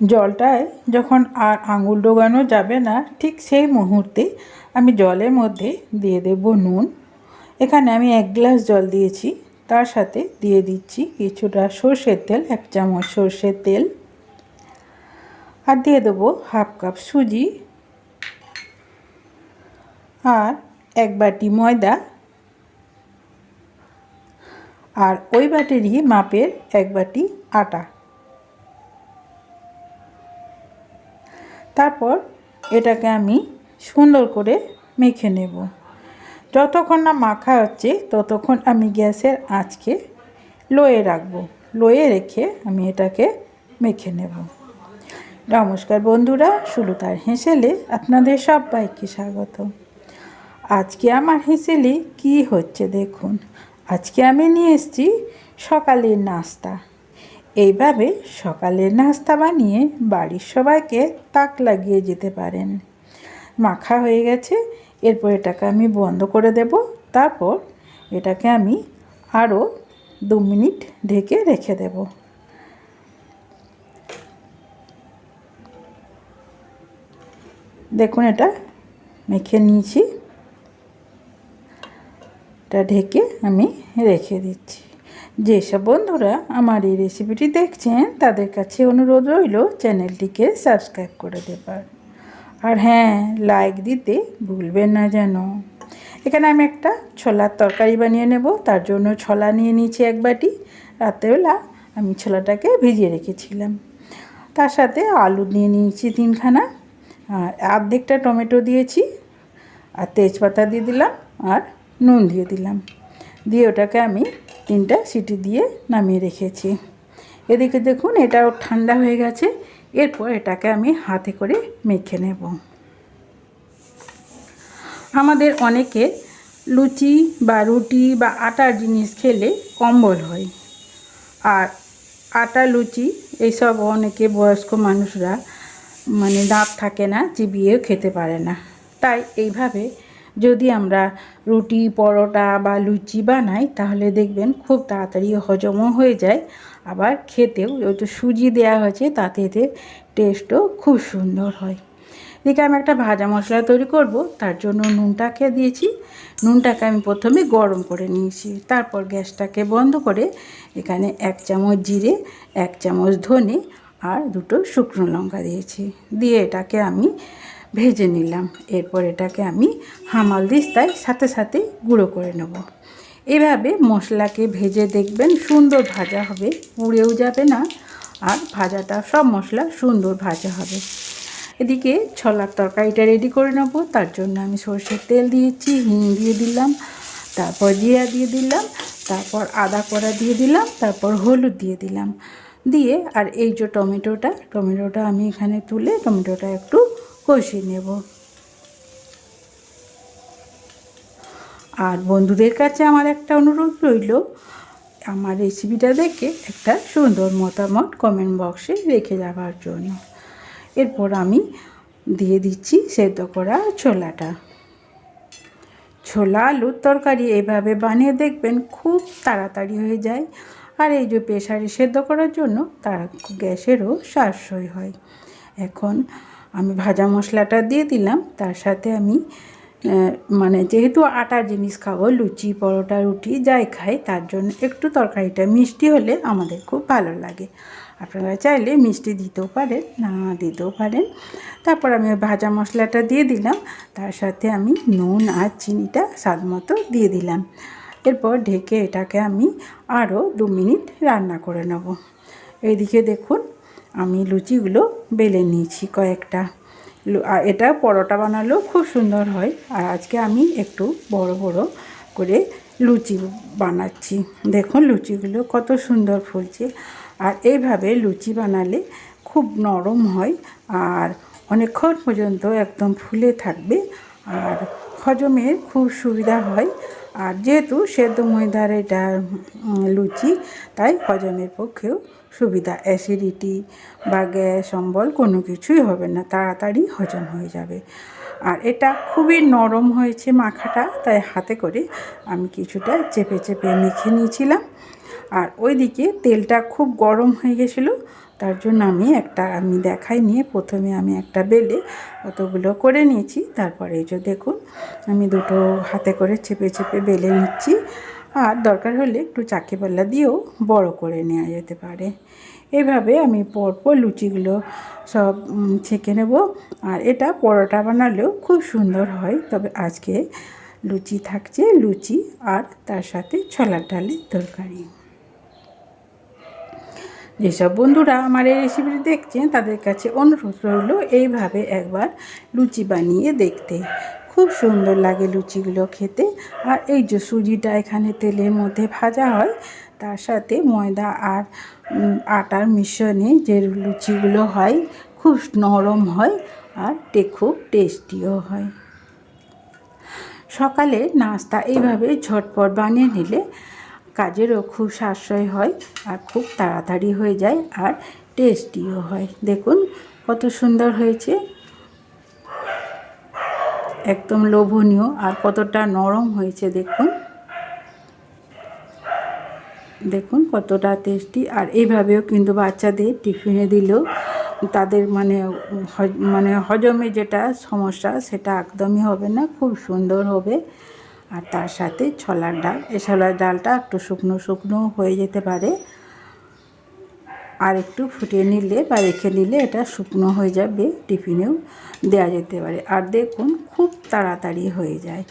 জলটায় যখন আর আঙুল ডোগানো যাবে না, ঠিক সেই মুহূর্তে আমি জলের মধ্যে দিয়ে দেব নুন। এখানে আমি এক গ্লাস জল দিয়েছি, তার সাথে দিয়ে দিচ্ছি কিছুটা সর্ষের তেল, এক চামচ সর্ষের তেল। আর দিয়ে দেবো হাফ কাপ সুজি। আর এক বাটি ময়দা। আর ওই বাটিরই মাপের এক বাটি আটা। তারপর এটাকে আমি সুন্দর করে মেখে নেব। যতক্ষণ না মাখা হচ্ছে, ততক্ষণ আমি গ্যাসের আঁচকে লোয়ে রাখব। লোয়ে রেখে আমি এটাকে মেখে নেব। নমস্কার বন্ধুরা, সুলতার হেসেলে আপনাদের সবাইকে স্বাগত। আজকে আমার হেসেলে কি হচ্ছে দেখুন। আজকে আমি নিয়ে এসেছি সকালের নাস্তা। এইভাবে সকালের নাস্তা বানিয়ে বাড়ির সবাইকে তাক লাগিয়ে যেতে পারেন। মাখা হয়ে গেছে, এরপর এটাকে আমি বন্ধ করে দেব। তারপর এটাকে আমি আরও দু মিনিট ঢেকে রেখে দেব। দেখুন এটা মেখে নিয়েছি। এটা ঢেকে আমি রেখে দিচ্ছি। যেসব বন্ধুরা আমার এই রেসিপিটি দেখছেন, তাদের কাছে অনুরোধ রইল চ্যানেলটিকে সাবস্ক্রাইব করে দেবার। আর হ্যাঁ লাইক দিতে ভুলবেন না যেন। এখানে আমি একটা ছোলার তরকারি বানিয়ে নেব, তার জন্য ছোলা নিয়ে নিয়েছি এক বাটি। রাত্রেবেলা আমি ছোলাটাকে ভিজিয়ে রেখেছিলাম। তার সাথে আলু নিয়ে নিয়েছি তিনখানা, আর অর্ধেকটা টমেটো দিয়েছি, আর তেজপাতা দিয়ে দিলাম, আর নুন দিয়ে দিলাম। দিয়ে ওটাকে আমি তিনটা সিটি দিয়ে নামিয়ে রেখেছি। এদিকে দেখুন, এটাও ঠান্ডা হয়ে গেছে। এরপর এটাকে আমি হাতে করে মেখে নেব। আমাদের অনেকে লুচি বা রুটি বা আটার জিনিস খেলে কম্বল হয়। আর আটা, লুচি, এইসব অনেকে বয়স্ক মানুষরা মানে দাঁত থাকে না, চিবিয়েও খেতে পারে না। তাই এইভাবে যদি আমরা রুটি, পরোটা বা লুচি বানাই, তাহলে দেখবেন খুব তাড়াতাড়ি হজমও হয়ে যায়। আবার খেতেও যেহেতু সুজি দেওয়া হয়েছে, তাতে এতে টেস্টও খুব সুন্দর হয়। এদিকে আমি একটা ভাজা মশলা তৈরি করব, তার জন্য নুনটাকে দিয়েছি। নুনটাকে আমি প্রথমে গরম করে নিয়েছি। তারপর গ্যাসটাকে বন্ধ করে এখানে এক চামচ জিরে, এক চামচ ধনে আর দুটো শুকনো লঙ্কা দিয়েছি। দিয়ে এটাকে আমি ভেজে নিলাম। এরপর এটাকে আমি হামাল দিস্তায় সাথে সাথে গুঁড়ো করে নেব। এভাবে মশলাকে ভেজে দেখবেন সুন্দর ভাজা হবে, পুড়েও যাবে না, আর ভাজাটা সব মশলা সুন্দর ভাজা হবে। এদিকে ছলার তরকারিটা রেডি করে নেব, তার জন্য আমি সর্ষের তেল দিয়েছি, হিং দিয়ে দিলাম, তারপর জিরা দিয়ে দিলাম, তারপর আদা কড়া দিয়ে দিলাম, তারপর হলুদ দিয়ে দিলাম। দিয়ে আর এই যে টমেটোটা টমেটোটা আমি এখানে তুলে টমেটোটা একটু কষিয়ে নেব। আর বন্ধুদের কাছে আমার একটা অনুরোধ রইল, আমার রেসিপিটা দেখে একটা সুন্দর মতামত কমেন্ট বক্সে রেখে যাওয়ার জন্য। এরপর আমি দিয়ে দিচ্ছি সেদ্ধ করা ছোলাটা। ছোলা, আলুর তরকারি এভাবে বানিয়ে দেখবেন খুব তাড়াতাড়ি হয়ে যায়। আর এই যে প্রেশারে সেদ্ধ করার জন্য তার গ্যাসেরও সাশ্রয় হয়। এখন আমি ভাজা মশলাটা দিয়ে দিলাম, তার সাথে আমি মানে যেহেতু আটার জিনিস খাব, লুচি, পরোটা, রুটি যাই খাই, তার জন্য একটু তরকারিটা মিষ্টি হলে আমাদের খুব ভালো লাগে। আপনারা চাইলে মিষ্টি দিতেও পারেন, না দিতেও পারেন। তারপর আমি ভাজা মশলাটা দিয়ে দিলাম, তার সাথে আমি নুন আর চিনিটা স্বাদ মতো দিয়ে দিলাম। এরপর ঢেকে এটাকে আমি আরও দু মিনিট রান্না করে নেব। এইদিকে দেখুন আমি লুচিগুলো বেলে নিয়েছি কয়েকটা। এটা পরোটা বানালেও খুব সুন্দর হয়। আর আজকে আমি একটু বড় বড় করে লুচি বানাচ্ছি। দেখুন লুচিগুলো কত সুন্দর ফুলছে। আর এইভাবে লুচি বানালে খুব নরম হয়। আর অনেকক্ষণ পর্যন্ত একদম ফুলে থাকবে। আর হজমের খুব সুবিধা হয়। আর যেহেতু সেদ্ধ ময়দার এটা লুচি, তাই হজমের পক্ষেও সুবিধা। অ্যাসিডিটি বা গ্যাস, অম্বল কোনো কিছুই হবে না, তাড়াতাড়ি হজম হয়ে যাবে। আর এটা খুবই নরম হয়েছে মাখাটা, তাই হাতে করে আমি কিছুটা চেপে চেপে মেখে নিয়েছিলাম। আর ওইদিকে তেলটা খুব গরম হয়ে গেছিল, তার জন্য আমি একটা, আমি দেখাই নিয়ে প্রথমে আমি একটা বেলে অতগুলো করে নিয়েছি, তারপরে এই যে দেখুন, আমি দুটো হাতে করে চেপে চেপে বেলে নিচ্ছি, আর দরকার হলে একটু চাকি পাল্লা দিয়েও বড় করে নেওয়া যেতে পারে। এভাবে আমি পরপর লুচিগুলো সব ছেঁকে নেব, আর এটা পরোটা বানালেও খুব সুন্দর হয়, তবে আজকে লুচি থাকছে, লুচি আর তার সাথে ছোলার ডালের তরকারি। যেসব বন্ধুরা আমার এই রেসিপিটি দেখছেন, তাদের কাছে অনুরোধ রইল এইভাবে একবার লুচি বানিয়ে দেখতে। খুব সুন্দর লাগে লুচিগুলো খেতে। আর এই যে সুজিটা এখানে তেলের মধ্যে ভাজা হয়, তার সাথে ময়দা আর আটার মিশ্রণে যে লুচিগুলো হয়, খুব নরম হয় আর খুব টেস্টিও হয়। সকালে নাস্তা এইভাবে ঝটপট বানিয়ে নিলে কাজেরও খুব সাশ্রয় হয় আর খুব তাড়াতাড়ি হয়ে যায় আর টেস্টিও হয়। দেখুন কত সুন্দর হয়েছে। একদম লোভনীয় আর কতটা নরম হয়েছে, দেখুন। দেখুন কতটা টেস্টি। আর এইভাবেও কিন্তু বাচ্চাদের টিফিনে দিলেও তাদের মানে মানে হজমে যেটা সমস্যা সেটা একদমই হবে না, খুব সুন্দর হবে। আর তার সাথে ছোলার ডাল। এই ছোলার ডালটা একটু শুকনো শুকনো হয়ে যেতে পারে। আর একটু ফুটিয়ে নিলে বা রেখে নিলে এটা শুকনো হয়ে যাবে, টিফিনেও দেওয়া যেতে পারে। আর দেখুন, খুব তাড়াতাড়ি হয়ে যায়।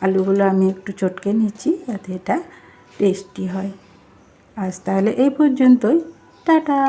আলুগুলো আমি একটু চটকে নিচ্ছি যাতে এটা টেস্টি হয়। আজ তাহলে এই পর্যন্তই। টাটা!